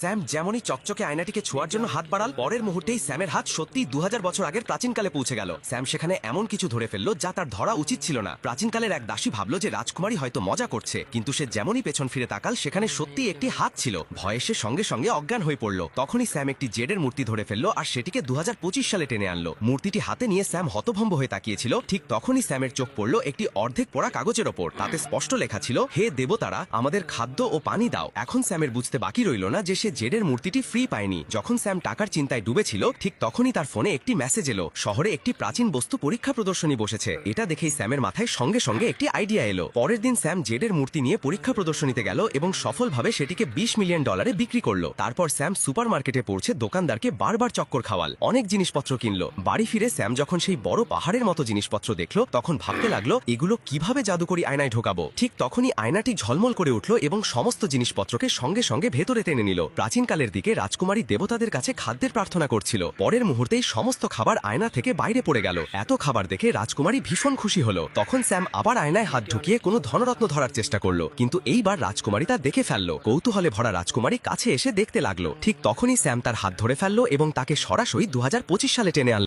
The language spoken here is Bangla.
স্যাম যেমনই চকচকে আয়নাটিকে ছোঁয়ার জন্য হাত বাড়াল, পরের মুহূর্তেই স্যামের হাত সত্যি দু বছর আগের প্রাচীনকালে পৌঁছে গেল। স্যাম সেখানে এমন কিছু ধরে ফেলল যা তার ধরা উচিত ছিল না। প্রাচীনকালের এক দাসী ভাবলো যে রাজকুমারী হয়তো মজা করছে, কিন্তু সে যেমনই পেছন ফিরে তাকাল, সেখানে সত্যি একটি হাত ছিল। ভয়ে সে সঙ্গে সঙ্গে অজ্ঞান হয়ে পড়ল। তখনই স্যাম একটি জেডের মূর্তি ধরে ফেলল আর সেটিকে দু হাজার পঁচিশ সালে টেনে আনলো। মূর্তিটি হাতে নিয়ে স্যাম হতভম্ব হয়ে তাকিয়েছিল। ঠিক তখনই স্যামের চোখ পড়ল একটি অর্ধেক পড়া কাগজের ওপর। তাতে স্পষ্ট লেখা ছিল, হে দেবতারা, আমাদের খাদ্য ও পানি দাও। এখন স্যামের বুঝতে বাকি রইল না যে সে জেডের মূর্তিটি ফ্রি পায়নি। যখন স্যাম টাকার চিন্তায় ডুবেছিল, ঠিক তখনই তার ফোনে একটি মেসেজ এলো। শহরে একটি প্রাচীন বস্তু পরীক্ষা প্রদর্শনী বসেছে। এটা দেখেই স্যামের মাথায় সঙ্গে সঙ্গে একটি আইডিয়া এলো। পরের দিন স্যাম জেডের মূর্তি নিয়ে পরীক্ষা প্রদর্শনীতে গেল এবং সফলভাবে সেটিকে বিশ মিলিয়ন ডলারে বিক্রি করল। তারপর স্যাম সুপার মার্কেটে পৌঁছে দোকানদারকে বারবার চক্কর খাওয়াল, অনেক জিনিসপত্র কিনলো। বাড়ি ফিরে স্যাম যখন সেই বড় পাহাড়ের মতো জিনিসপত্র দেখল, তখন ভাবতে লাগল, এগুলো কীভাবে জাদুকরি আয়নায় ঢোকাবো? ঠিক তখনই আয়নাটি ঝলমল করে উঠল এবং সমস্ত জিনিসপত্রকে সঙ্গে সঙ্গে ভেতরে টেনে নিল। প্রাচীনকালের দিকে রাজকুমারী দেবতাদের কাছে খাদ্যের প্রার্থনা করছিল। পরের মুহূর্তেই সমস্ত খাবার আয়না থেকে বাইরে পড়ে গেল। এত খাবার দেখে রাজকুমারী ভীষণ খুশি হলো। তখন স্যাম আবার আয়নায় হাত ঢুকিয়ে কোনো ধনরত্ন ধরার চেষ্টা করল। কিন্তু এইবার রাজকুমারী তা দেখে ফেলল। কৌতূহলে ভরা রাজকুমারী কাছে এসে দেখতে লাগল। ঠিক তখনই স্যাম তার হাত ধরে ফেলল এবং তাকে সরাসরি দু হাজার পঁচিশ সালে টেনে আনল।